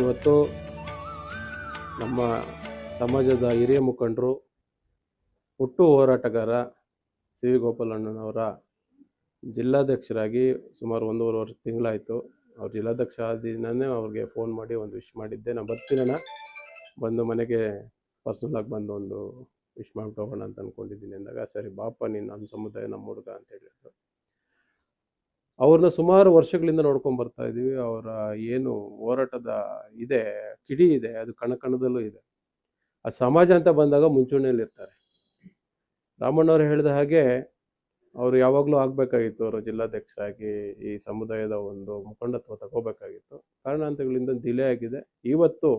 ಇವತ್ತು ನಮ್ಮ ಸಮಾಜದ ಹಿರಿಯ ಮುಖಂಡರು, ಹುಟ್ಟು ಹೋರಾಟಗಾರ ಸಿ ವಿ ಗೋಪಾಲಣ್ಣನವರ ಜಿಲ್ಲಾಧ್ಯಕ್ಷರಾಗಿ ಸುಮಾರು ಒಂದೂವರೆ ವರ್ಷ ತಿಂಗಳಾಯಿತು. ಅವ್ರು ಜಿಲ್ಲಾಧ್ಯಕ್ಷ ದಿನವೇ ಅವ್ರಿಗೆ ಫೋನ್ ಮಾಡಿ ಒಂದು ವಿಶ್ ಮಾಡಿದ್ದೆ. ನಾನು ಬರ್ತೀನಣ್ಣ ಬಂದು ಮನೆಗೆ ಪರ್ಸ್ನಲಾಗಿ ಬಂದು ಒಂದು ವಿಶ್ ಮಾಡಿ ಹೋಗೋಣ ಅಂತ ಅಂದ್ಕೊಂಡಿದ್ದೀನಿ ಅಂದಾಗ, ಸರಿ ಬಾಪ, ನೀನು ನಮ್ಮ ಸಮುದಾಯ ನಮ್ಮ ಹುಡುಗ ಅಂತ ಹೇಳಿದ್ರು. ಅವ್ರನ್ನ ಸುಮಾರು ವರ್ಷಗಳಿಂದ ನೋಡ್ಕೊಂಡು ಬರ್ತಾ ಇದ್ದೀವಿ ಅವರ ಏನು ಹೋರಾಟದ ಇದೆ, ಕಿಡಿ ಇದೆ, ಅದು ಕಣ ಕಣದಲ್ಲೂ ಇದೆ. ಆ ಸಮಾಜ ಅಂತ ಬಂದಾಗ ಮುಂಚೂಣಿಯಲ್ಲಿ ಇರ್ತಾರೆ. ರಾಮಣ್ಣವ್ರು ಹೇಳಿದ ಹಾಗೆ ಅವರು ಯಾವಾಗಲೂ ಆಗಬೇಕಾಗಿತ್ತು, ಅವರು ಜಿಲ್ಲಾಧ್ಯಕ್ಷರಾಗಿ ಈ ಸಮುದಾಯದ ಒಂದು ಮುಖಂಡತ್ವ ತಗೋಬೇಕಾಗಿತ್ತು. ಕಾರಣಾಂತಗಳಿಂದ ಡಿಲೇ ಆಗಿದೆ. ಇವತ್ತು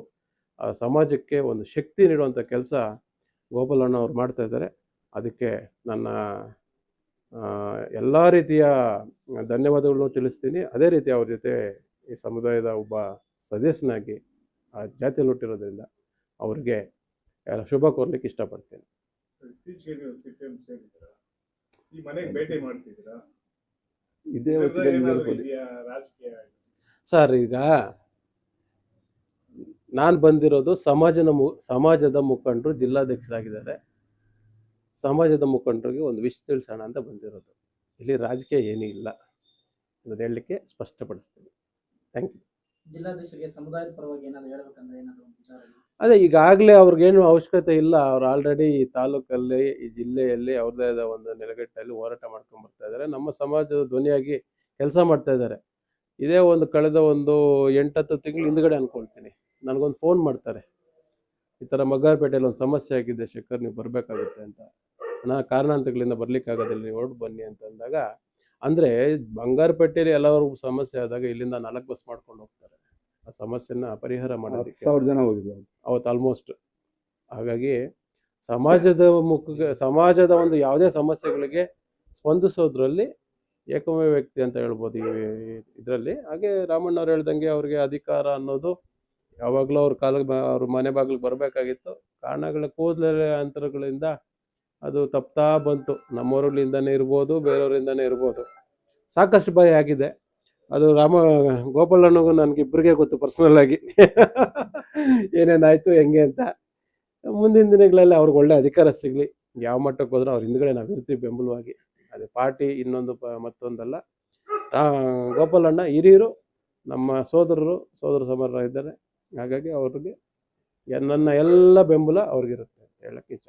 ಆ ಸಮಾಜಕ್ಕೆ ಒಂದು ಶಕ್ತಿ ನೀಡುವಂಥ ಕೆಲಸ ಗೋಪಾಲಣ್ಣ ಅವ್ರು ಮಾಡ್ತಾ ಇದ್ದಾರೆ. ಅದಕ್ಕೆ ನನ್ನ ಎಲ್ಲ ರೀತಿಯ ಧನ್ಯವಾದಗಳನ್ನು ತಿಳಿಸ್ತೀನಿ. ಅದೇ ರೀತಿ ಅವ್ರ ಜೊತೆ ಈ ಸಮುದಾಯದ ಒಬ್ಬ ಸದಸ್ಯನಾಗಿ ಆ ಜಾತಿಯಲ್ಲಿ ಹುಟ್ಟಿರೋದ್ರಿಂದ ಅವ್ರಿಗೆ ಎಲ್ಲ ಶುಭ ಕೋರ್ಲಿಕ್ಕೆ ಇಷ್ಟಪಡ್ತೀನಿ. ಇದೇ? ಸರ್ ಈಗ ನಾನು ಬಂದಿರೋದು ಸಮಾಜನ ಮು ಸಮಾಜದ ಮುಖಂಡರು ಜಿಲ್ಲಾಧ್ಯಕ್ಷರಾಗಿದ್ದಾರೆ. ಸಮಾಜದ ಮುಖಂಡರಿಗೆ ಒಂದು ವಿಷಯ ತಿಳಿಸೋಣ ಅಂತ ಬಂದಿರೋದು. ಇಲ್ಲಿ ರಾಜಕೀಯ ಏನೂ ಇಲ್ಲ ಅನ್ನೋದು ಹೇಳಲಿಕ್ಕೆ ಸ್ಪಷ್ಟಪಡಿಸ್ತೀನಿ. ಥ್ಯಾಂಕ್ ಯು ಜಿಲ್ಲಾಧ್ಯಕ್ಷರಿಗೆ ಸಮುದಾಯದ ಪರವಾಗಿ ಏನಾದರೂ ಹೇಳಬೇಕಂದ್ರೆ ಏನಾದರೂ? ಅದೇ ಈಗಾಗಲೇ ಅವ್ರಿಗೇನು ಅವಶ್ಯಕತೆ ಇಲ್ಲ. ಅವ್ರು ಆಲ್ರೆಡಿ ಈ ತಾಲೂಕಲ್ಲಿ ಈ ಜಿಲ್ಲೆಯಲ್ಲಿ ಅವ್ರದ್ದೇ ಆದ ಒಂದು ನೆಲೆಗಟ್ಟಲ್ಲಿ ಹೋರಾಟ ಮಾಡ್ಕೊಂಡು ಬರ್ತಾ ಇದ್ದಾರೆ. ನಮ್ಮ ಸಮಾಜದ ಧ್ವನಿಯಾಗಿ ಕೆಲಸ ಮಾಡ್ತಾ ಇದ್ದಾರೆ. ಇದೇ ಒಂದು ಕಳೆದ ಒಂದು ಎಂಟತ್ತು ತಿಂಗಳು ಹಿಂದ್ಗಡೆ ಅನ್ಕೊಳ್ತೀನಿ. ನನಗೊಂದು ಫೋನ್ ಮಾಡ್ತಾರೆ. ಈ ಥರ ಮಗ್ಗಾರಪೇಟೆಯಲ್ಲಿ ಒಂದು ಸಮಸ್ಯೆ ಆಗಿದೆ ಶೇಖರ್ ನೀವು ಬರಬೇಕಾಗುತ್ತೆ ಅಂತ. ಅಣ್ಣ ಕಾರಣಾಂತರಗಳಿಂದ ಬರ್ಲಿಕ್ಕಾಗೋದಿಲ್ಲ ನೀವು ಹೊರಟು ಬನ್ನಿ ಅಂತ ಅಂದಾಗ ಅಂದರೆ ಬಂಗಾರಪೇಟೆಯಲ್ಲಿ ಎಲ್ಲರೂ ಸಮಸ್ಯೆ ಆದಾಗ ಇಲ್ಲಿಂದ ನಾಲ್ಕು ಬಸ್ ಮಾಡ್ಕೊಂಡು ಹೋಗ್ತಾರೆ. ಆ ಸಮಸ್ಯೆನ ಪರಿಹಾರ ಮಾಡೋದಕ್ಕೆ. ಸಾವಿರ ಜನ ಹೋಗಿದ್ರು. ಅವತ್ತು ಆಲ್ಮೋಸ್ಟ್ ಹಾಗಾಗಿ ಸಮಾಜದ ಮುಖ ಸಮಾಜದ ಒಂದು ಯಾವುದೇ ಸಮಸ್ಯೆಗಳಿಗೆ ಸ್ಪಂದಿಸೋದ್ರಲ್ಲಿ ಏಕಮೇ ವ್ಯಕ್ತಿ ಅಂತ ಹೇಳ್ಬೋದು ಈ ಇದರಲ್ಲಿ. ಹಾಗೆ ರಾಮಣ್ಣ ಅವ್ರು ಹೇಳ್ದಂಗೆ ಅವ್ರಿಗೆ ಅಧಿಕಾರ ಅನ್ನೋದು ಯಾವಾಗಲೂ ಅವ್ರ ಕಾಲ ಅವ್ರ ಮನೆ ಬಾಗಿಲಿಗೆ ಬರಬೇಕಾಗಿತ್ತು. ಕಾರಣಗಳ ಕೂದಲ ಅಂತರಗಳಿಂದ ಅದು ತಪ್ತಾ ಬಂತು. ನಮ್ಮೂರಲ್ಲಿಂದನೇ ಇರ್ಬೋದು, ಬೇರೆಯವರಿಂದನೇ ಇರ್ಬೋದು. ಸಾಕಷ್ಟು ಬಾರಿ ಆಗಿದೆ. ಅದು ರಾಮ ಗೋಪಾಲಣ್ಣಗೂ ನನಗಿಬ್ಬರಿಗೆ ಗೊತ್ತು ಪರ್ಸನಲ್ ಆಗಿ. ಏನೇನಾಯ್ತು ಹೆಂಗೆ ಅಂತ. ಮುಂದಿನ ದಿನಗಳಲ್ಲಿ ಅವ್ರಿಗೆ ಒಳ್ಳೆ ಅಧಿಕಾರ ಸಿಗಲಿ. ಯಾವ ಮಟ್ಟಕ್ಕೆ ಹೋದ್ರೂ ಅವ್ರ ಹಿಂದ್ಗಡೆ ನಾವು ಇರ್ತೀವಿ ಬೆಂಬಲವಾಗಿ. ಅದೇ ಪಾರ್ಟಿ, ಇನ್ನೊಂದು ಪ, ಮತ್ತೊಂದಲ್ಲ. ಗೋಪಾಲಣ್ಣ ಹಿರಿಯರು, ನಮ್ಮ ಸೋದರರು, ಸೋದರ ಸಮರ ಇದ್ದಾರೆ ಹಾಗಾಗಿ ಅವ್ರಿಗೆ ನನ್ನ ಎಲ್ಲ ಬೆಂಬಲ ಅವ್ರಿಗಿರುತ್ತೆ ಹೇಳಕ್ಕೆ ಇಷ್ಟ